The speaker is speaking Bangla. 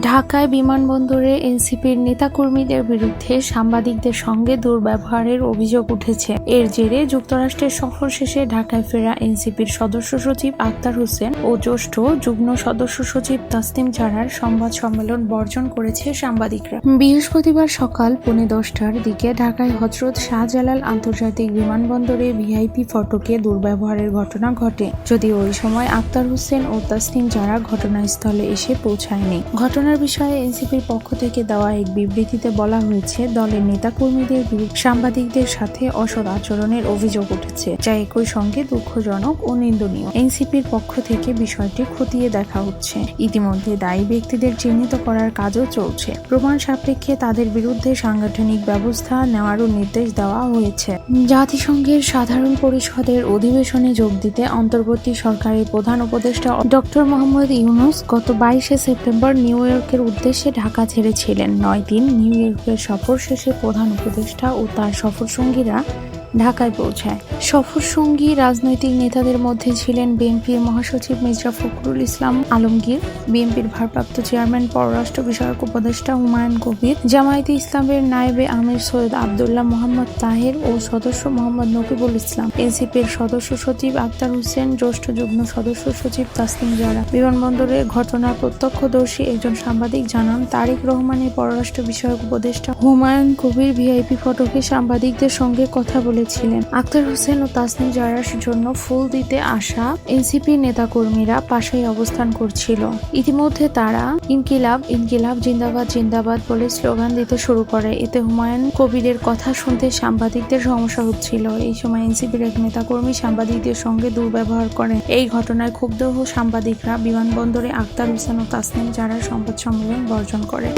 ঢাকায় বিমানবন্দরে এনসিপির নেতাকর্মীদের বিরুদ্ধে সাংবাদিকদের সঙ্গে দুর্ব্যবহারের অভিযোগ উঠেছে। এর জেরে যুক্তরাষ্ট্রের সফর শেষে ঢাকায় ফেরা এনসিপির সদস্য সচিব আক্তার হোসেন ও জ্যেষ্ঠ যুগ্ম সদস্য সচিব তাসনিম জারার সংবাদ সম্মেলন বর্জন করেছে সাংবাদিকরা। বৃহস্পতিবার সকাল পৌনে দশটার দিকে ঢাকায় হজরত শাহজালাল আন্তর্জাতিক বিমানবন্দরে ভিআইপি ফটকে দুর্ব্যবহারের ঘটনা ঘটে। যদিও ওই সময় আক্তার হোসেন ও তাসনিম জারা ঘটনাস্থলে এসে পৌঁছায়নি। ঘটনার বিষয়ে এনসিপির পক্ষ থেকে দেওয়া এক বিবৃতিতে বলা হয়েছে, দলের নেতাকর্মীদের সাংবাদিকদের সাথে অসৎ আচরণের অভিযোগ উঠেছে, যা একই সঙ্গে দুঃখজনক ও নিন্দনীয়। এনসিপির পক্ষ থেকে বিষয়টি খতিয়ে দেখা হচ্ছে। ইতিমধ্যে দায়ী ব্যক্তিদের চিহ্নিত করার কাজও চলছে। প্রমাণ সাপেক্ষে তাদের বিরুদ্ধে সাংগঠনিক ব্যবস্থা নেওয়ারও নির্দেশ দেওয়া হয়েছে। জাতিসংঘের সাধারণ পরিষদের অধিবেশনে যোগ দিতে অন্তর্বর্তী সরকারের প্রধান উপদেষ্টা ডক্টর মোহাম্মদ ইউনুস গত বাইশে সেপ্টেম্বর নিউ ইয়র্কের উদ্দেশ্যে ঢাকা ছেড়েছিলেন। নয় দিন নিউ ইয়র্কের সফর শেষে প্রধান উপদেষ্টা ও তার সফরসঙ্গীরা ঢাকায় পৌঁছায়। সফরসঙ্গী রাজনৈতিক নেতাদের মধ্যে ছিলেন বিএনপির মহাসচিব মির্জা ফখরুল ইসলাম আলমগীর, বিএনপির ভারপ্রাপ্ত চেয়ারম্যান, পররাষ্ট্র বিষয়ক উপদেষ্টা হুমায়ুন কবির, জামায়াতে ইসলামের নায়েবে আমির সৈয়দ আবদুল্লাহ মোহাম্মদ তাহের ও সদস্য মোহাম্মদ নকিবুল ইসলাম, এনসিপির সদস্য সচিব আক্তার হোসেন, জ্যেষ্ঠ যুগ্ম সদস্য সচিব তাসলিম জারা। বিমানবন্দরে ঘটনার প্রত্যক্ষদর্শী একজন সাংবাদিক জানান, তারেক রহমানের পররাষ্ট্র বিষয়ক উপদেষ্টা হুমায়ুন কবির ভিআইপি ফটকে সাংবাদিকদের সঙ্গে কথা বলেছিলেন আক্তার হোসেন ও তাসনিম জারার জন্য ফুল দিতে আসা এনসিপি নেতাকর্মীরা পাশেই অবস্থান করছিল। ইতিমধ্যে তারা, ইনকিলাব ইনকিলাব জিন্দাবাদ জিন্দাবাদ বলে স্লোগান দিতে শুরু করে। এতে হুমায়ুন কবিরের কথা শুনতে সাংবাদিকদের সমস্যা হচ্ছিল এই সময় এনসিপির এক নেতাকর্মী সাংবাদিকদের সঙ্গে দুর্ব্যবহার করেন। এই ঘটনায় ক্ষুব্ধ সাংবাদিকরা বিমানবন্দরে আক্তার হোসেন ও তাসনিম জারার সংবাদ সম্মেলন বর্জন করে।